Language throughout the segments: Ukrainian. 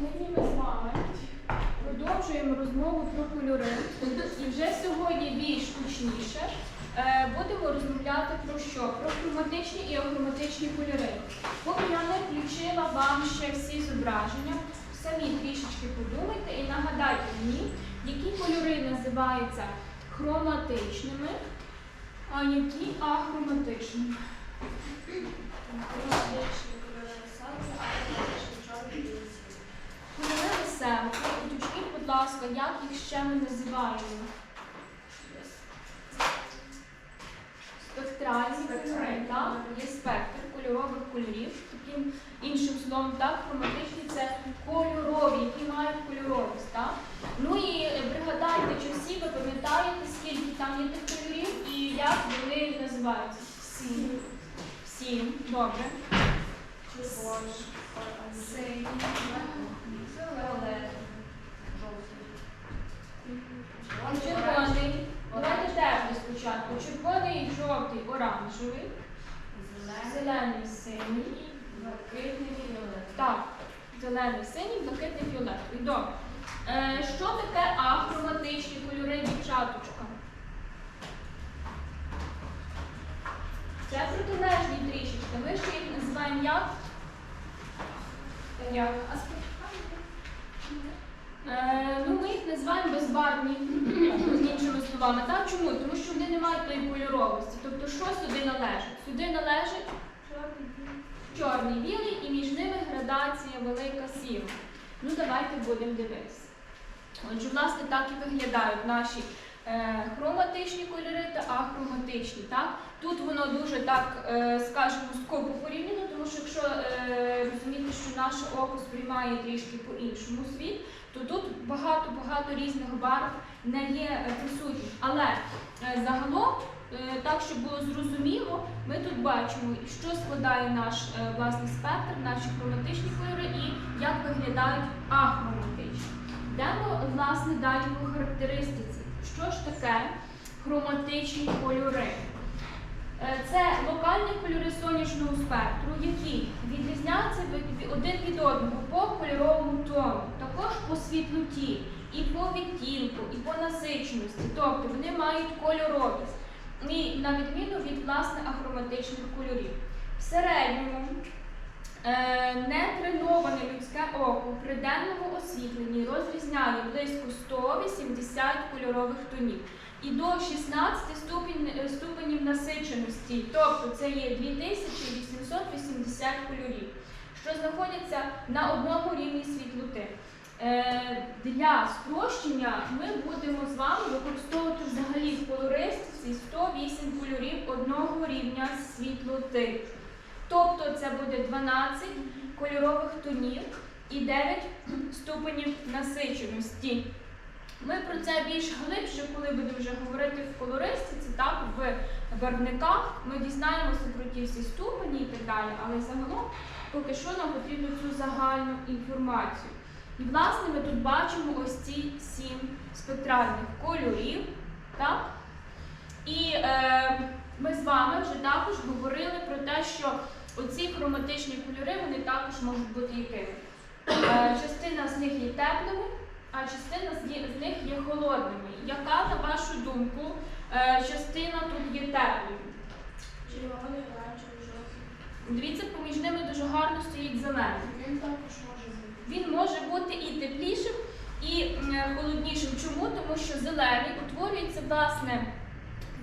Нині ми з вами продовжуємо розмову про кольори. І вже сьогодні більш точніше е, будемо розмовляти про що? Про хроматичні і ахроматичні кольори. Поки я не включила вам ще всі зображення, самі трішечки подумайте і нагадайте мені, які кольори називаються хроматичними, а які ахроматичними. Кольори веселки. Уточніть, будь ласка, як їх ще ми називаємо? Спектральні кольори, так? Є спектр кольорових кольорів. Таким іншим словом, так, хроматичні це кольорові, які мають кольоровість. Так? Ну і пригадайте, чи всі ви пам'ятаєте, скільки там є тих кольорів і як вони називаються? Сім. Сім. Добре. Синій, фіолетовий, червоний. Давайте теплий спочатку. Червоний, жовтий, оранжевий, зелений, синій, блакитний, фіолетовий. Так, зелений, синій, блакитний, фіолетовий. Добре. Е, що таке ахроматичні кольори, дівчаточка? Це протилежні трішечки. Ми ще їх називаємо як? Як? Е, ну, ми їх називаємо безбарвні, іншими словами. Чому? Тому що вони не мають тої кольоровості. Тобто, що сюди належить? Сюди належить чорний, білий і між ними градація велика сіра. Ну, давайте будемо дивитися. Отже, власне, так і виглядають наші е, хроматичні кольори та ахроматичні. Так? Тут воно дуже так, е, скажімо, скопо порівняно, тому що якщо е, розуміти, що наше око сприймає трішки по-іншому світ, то тут багато-багато різних барв не є присутніх. Але е, загалом, так щоб було зрозуміло, ми тут бачимо, що складає наш е, власний спектр, наші хроматичні кольори і як виглядають ахроматичні. Йдемо, власне, далі по характеристиці. Що ж таке хроматичні кольори? Е, Це локальні кольори сонячного спектру, які відрізняються від- від- один від одного по кольоровому тону, також по світлоті, і по відтінку, і по насиченості. Тобто вони мають кольоровість, на відміну від власне ахроматичних кольорів. В середньому е, нетреноване людське око при денному освітленні розрізняє близько 180 кольорових тонів і до 16 ступінь, е, ступенів насиченості, тобто це є 2880 кольорів, що знаходяться на одному рівні світлоти. Е, Для спрощення ми будемо з вами використовувати взагалі в колористиці 108 кольорів одного рівня світлоти. Тобто це буде 12 кольорових тонів і 9 ступенів насиченості. Ми про це більш глибше, коли будемо вже говорити в колористиці, так, в барвниках, ми дізнаємося про ті всі ступені і так далі, але загалом поки що нам потрібно цю загальну інформацію. І, власне, ми тут бачимо ось ці сім спектральних кольорів. Так? І е, ми з вами вже також говорили про те, що оці хроматичні кольори вони також можуть бути якими. Е, частина з них є теплими, а частина з них є холодними. Яка, на вашу думку, е, частина тут є теплою? Червоний, оранжевий, жовтий. Дивіться, поміж ними дуже гарно стоїть зелений. Він також може. Він може бути і теплішим, і холоднішим. Чому? Тому що зелений утворюється власне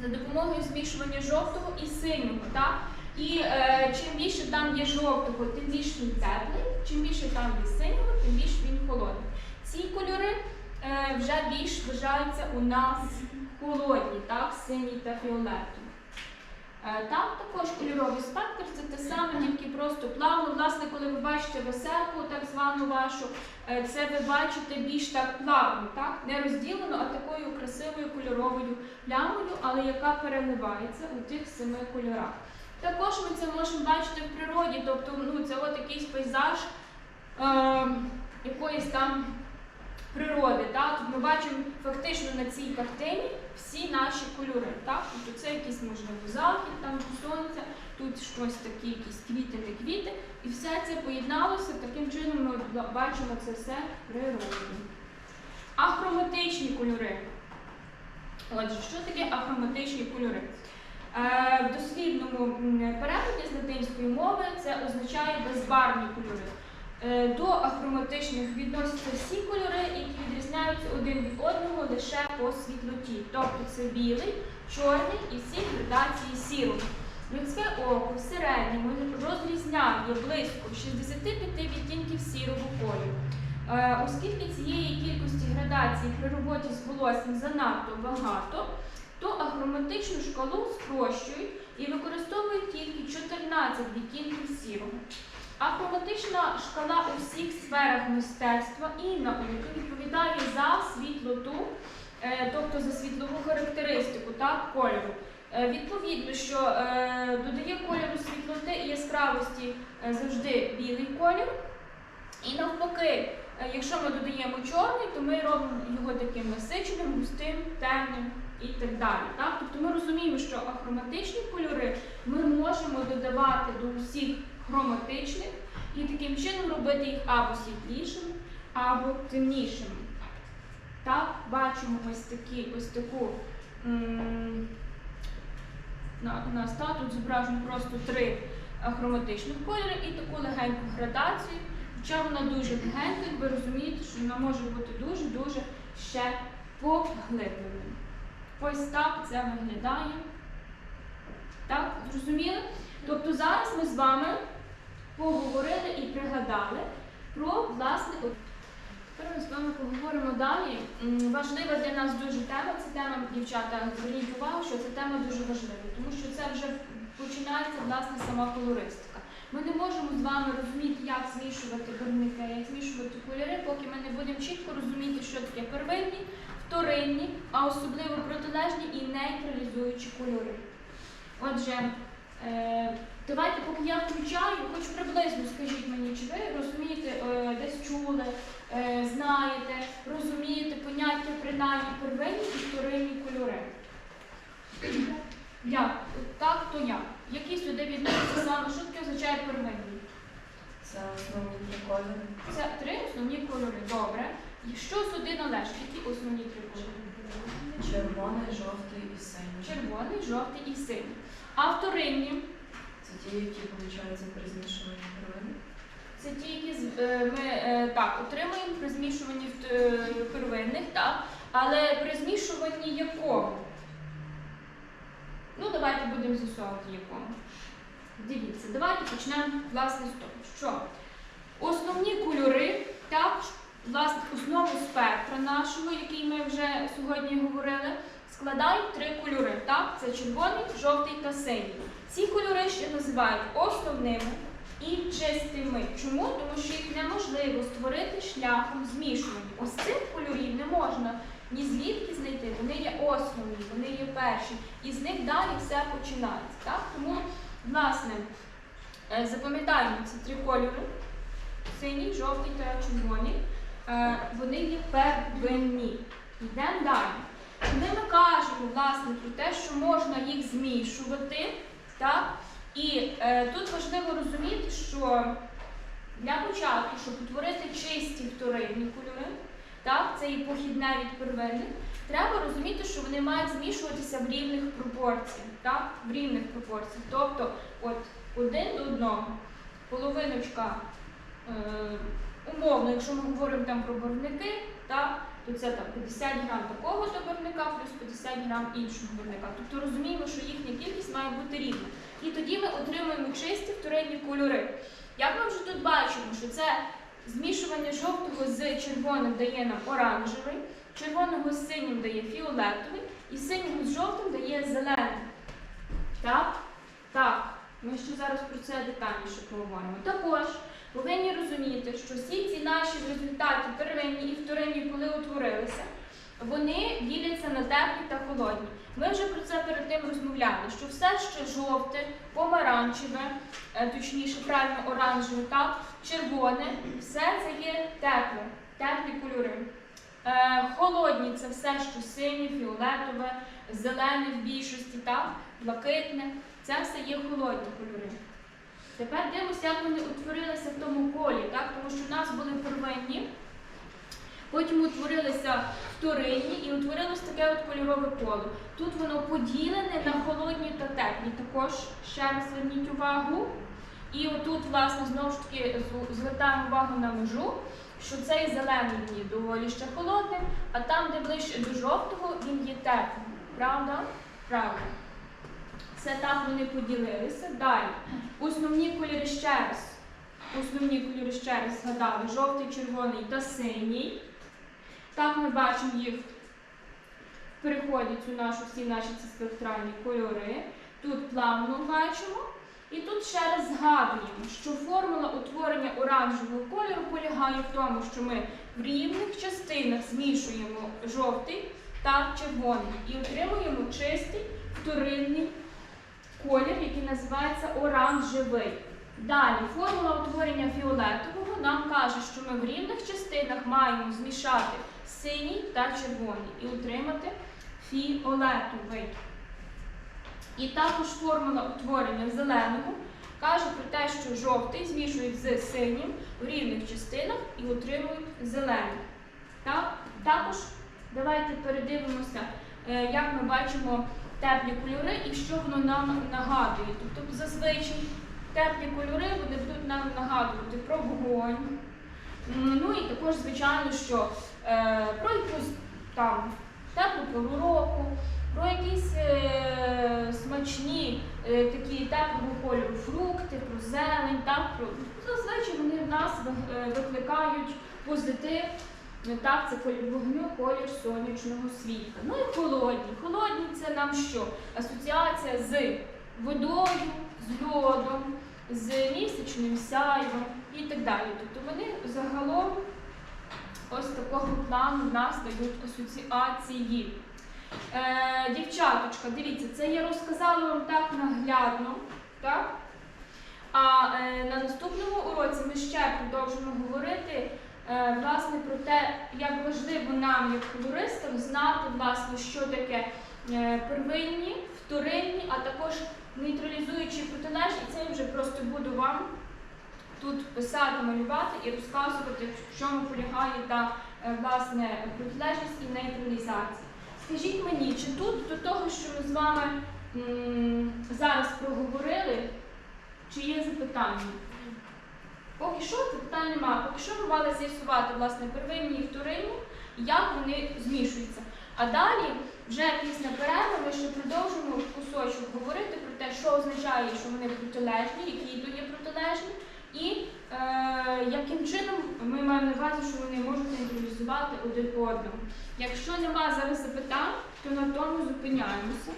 за допомогою змішування жовтого і синього. Так? І е, чим більше там є жовтого, тим більш він теплий, чим більше там є синього, тим більш він холодний. Ці кольори е, вже більш вважаються у нас холодні, так? синій та фіолетовий. Е, Там також кольоровий спектр, це те саме, тільки просто плавно. Власне, коли ви бачите веселку, так звану вашу, е, це ви бачите більш так плавно, так? не розділено, а такою красивою кольоровою плямою, але яка переливається у тих семи кольорах. Також ми це можемо бачити в природі, тобто ну, це от якийсь пейзаж е, якоїсь там природи. Так? Ми бачимо фактично на цій картині всі наші кольори. Так? Тобто це якийсь можливо захід, там сонця, тут щось таке, якісь квіти, не квіти. І все це поєдналося, таким чином ми бачимо це все природою. Ахроматичні кольори. Отже, що таке ахроматичні кольори? Е, В дослівному м, перекладі з латинської мови це означає безбарвні кольори. Е, До ахроматичних відносяться всі кольори, які відрізняються один від одного лише по світлоті. Тобто це білий, чорний і всі градації сірого. Людське око в середньому розрізняє близько 65 відтінків сірого кольору. Е, Оскільки цієї кількості градацій при роботі з волоссям занадто багато, то ахроматичну шкалу спрощують і використовують тільки 14 відтінків сірого. Ахроматична шкала у всіх сферах мистецтва і науки відповідає за світлоту, е, тобто за світлову характеристику так, кольору. Е, Відповідно, що е, додає кольору світлоти і яскравості завжди білий колір. І навпаки, якщо ми додаємо чорний, то ми робимо його таким насиченим, густим, темним і так далі. Так? Тобто ми розуміємо, що ахроматичні кольори ми можемо додавати до усіх хроматичних і таким чином робити їх або світлішими, або темнішими. Так, бачимо ось такі, ось таку. на, у нас та, тут зображено просто три ахроматичних кольори і таку легеньку градацію. Хоча вона дуже легенька, ви розумієте, що вона може бути дуже-дуже ще поглибленою. Ось так це виглядає. Так, зрозуміли? Тобто зараз ми з вами поговорили і пригадали про власне. Тепер ми з вами поговоримо далі. Важлива для нас дуже тема. Це тема, дівчата, зверніть увагу, що ця тема дуже важлива, тому що це вже починається власне сама колористика. Ми не можемо з вами розуміти, як змішувати барвники, як змішувати кольори, поки ми не будемо чітко розуміти, що таке первинні, вторинні, а особливо протилежні і нейтралізуючі кольори. Отже, е, давайте, поки я включаю, хоч приблизно скажіть мені, чи ви розумієте, е, десь чули, е, знаєте, розумієте поняття принаймні первинні і вторинні кольори. Як? Так, то як? Які сюди відносяться саме, що таке означає первинні? Це основні три кольори. Це три основні кольори. Добре. І що сюди належить? Які основні три кольори? Червоний, жовтий і синій. Червоний, жовтий і синій. А вторинні які виходить при змішуванні первини. це ті, які е, ми е, так отримуємо при змішуванні е, первинних, так? Але при змішуванні якого? Ну, давайте будемо з'ясовувати якому. Дивіться, давайте почнемо власне з того, що основні кольори, так, власне, основу спектра нашого, який ми вже сьогодні говорили, складають три кольори. Так? Це червоний, жовтий та синій. Ці кольори ще називають основними і чистими. Чому? Тому що їх неможливо створити шляхом змішування. Ось цих кольорів не можна ні звідки знайти. Вони є основні, вони є перші. І з них далі все починається. Так? Тому, власне, е, запам'ятаємо ці три кольори: синій, жовтий та червоний. Е, Вони є первинні. Йдемо далі. Коли ми кажемо власне про те, що можна їх змішувати, так? І е, тут важливо розуміти, що для початку, щоб утворити чисті вторинні кольори, так, це і похідне від первинних, треба розуміти, що вони мають змішуватися в рівних пропорціях, так? в рівних пропорціях. Тобто, от один до одного, половиночка, е, умовно, якщо ми говоримо там про барвники, так, то це там 50 грам такого до барвника плюс 50 грам іншого барвника. Тобто розуміємо, що їхня кількість має бути рівна. І тоді ми отримуємо чисті вторинні кольори. Як ми вже тут бачимо, що це змішування жовтого з червоним дає нам оранжевий, червоного з синім дає фіолетовий, і синього з жовтим дає зелений. Так? Так. Ми ще зараз про це детальніше поговоримо. Також повинні розуміти, що всі ці наші в результаті первинні і вторинні, коли утворилися, вони діляться на теплі та холодні. Ми вже про це перед тим розмовляли, що все, що жовте, помаранчеве, е, точніше, правильно оранжеве, так, червоне, все це є тепле, теплі кольори. Е, холодні це все, що синє, фіолетове, зелене в більшості, так? блакитне. Це все є холодні кольори. Тепер дивимося, як вони утворилися в тому колі, так? тому що в нас були первинні, потім утворилися вторинні і утворилось таке от кольорове коло. Тут воно поділене на холодні та теплі. Також ще раз зверніть увагу. І отут, власне, знову ж таки звертаємо увагу на межу, що цей зелений є доволі ще холодним, а там, де ближче до жовтого, він є теплим. Правда? Правда. Це так вони поділилися. Далі. Основні кольори ще раз. Основні кольори ще раз згадали: жовтий, червоний та синій. Так ми бачимо їх переходять у нашу всі наші ці спектральні кольори. Тут плавно бачимо. І тут ще раз згадуємо, що формула утворення оранжевого кольору полягає в тому, що ми в рівних частинах змішуємо жовтий та червоний і отримуємо чистий вторинний колір, який називається оранжевий. Далі формула утворення фіолетового нам каже, що ми в рівних частинах маємо змішати синій та червоний і отримати фіолетовий. І також формула утворення зеленого каже про те, що жовтий змішують з синім в рівних частинах і отримують зелений. Так? Також давайте передивимося, е, як ми бачимо теплі кольори і що воно нам нагадує. Тобто зазвичай теплі кольори вони будуть нам нагадувати про вогонь. Ну і також, звичайно, що е, про якусь там теплу пору року, про якісь е, смачні е, такі теплого кольору фрукти, про зелень, так, про зазвичай вони в нас е, викликають позитив. Е, Так, це колір вогню, колір сонячного світла. Ну і холодні. Холодні це нам що? Асоціація з водою, з льодом, з місячним сяйвом і так далі. Тобто вони загалом ось такого плану в нас дають асоціації. Е, дівчаточка, дивіться, це я розказала вам так наглядно, так? А е, на наступному уроці ми ще продовжимо говорити власне про те, як важливо нам, як колористам, знати, власне, що таке е, первинні, вторинні, а також нейтралізуючі протилежні. Це я вже просто буду вам тут писати, малювати і розказувати, в чому полягає та е, власне протилежність і нейтралізація. Скажіть мені, чи тут до того, що ми з вами зараз проговорили, чи є запитання? Поки що запитань немає. Поки що ми мали з'ясувати власне первинні і вторинні, як вони змішуються. А далі, вже після перерви, ми ще продовжимо в кусочок говорити про те, що означає, що вони протилежні, які то є протилежні, і е, яким чином ми маємо на увазі, що вони можуть нейтралізувати один одного. Якщо немає зараз запитань, то на тому зупиняємося.